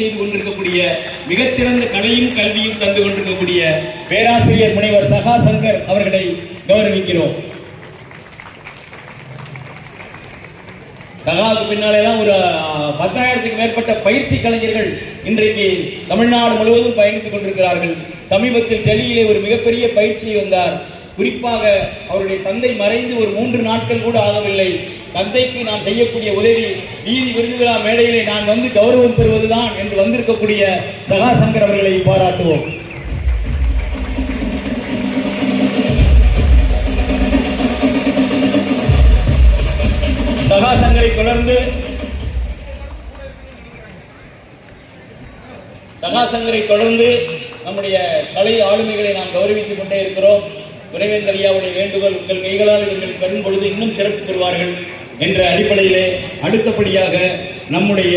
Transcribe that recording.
செய்து கொண்டிருக்கக்கூடிய மிகச்சிறந்த கலையும் கல்வியும் தந்து கொண்டிருக்கக்கூடிய பேராசிரியர் முனைவர் சகா சங்கர் அவர்களை கௌரவிக்கிறோம். சகாவுக்கு பின்னாலெல்லாம் ஒரு பத்தாயிரத்துக்கு மேற்பட்ட பயிற்சி கலைஞர்கள் இன்றைக்கு தமிழ்நாடு முழுவதும் பயணித்துக் கொண்டிருக்கிறார்கள். சமீபத்தில் டெல்லியிலே ஒரு மிகப்பெரிய பயிற்சியை வந்தார். குறிப்பாக அவருடைய தந்தை மறைந்து ஒரு மூன்று நாட்கள் கூட ஆகவில்லை. தந்தைக்கு நாம் செய்யக்கூடிய உதவி வீதி விருது விழா மேடையிலே நான் வந்து கௌரவம் பெறுவதுதான் என்று வந்திருக்கக்கூடிய சகாசங்கர் அவர்களை பாராட்டுவோம். சகாசங்கரை தொடர்ந்து சகாசங்கரை தொடர்ந்து நம்முடைய கலை ஆளுமைகளை நாம் கௌரவித்துக் கொண்டே இருக்கிறோம். துணைவேந்தர் ஐயாவுடைய வேண்டுகோள் உங்கள் கைகளால் இவர்கள் பெறும் பொழுது இன்னும் சிறப்பு பெறுவார்கள் என்ற அடிப்படையிலே அடுத்தபடியாக நம்முடைய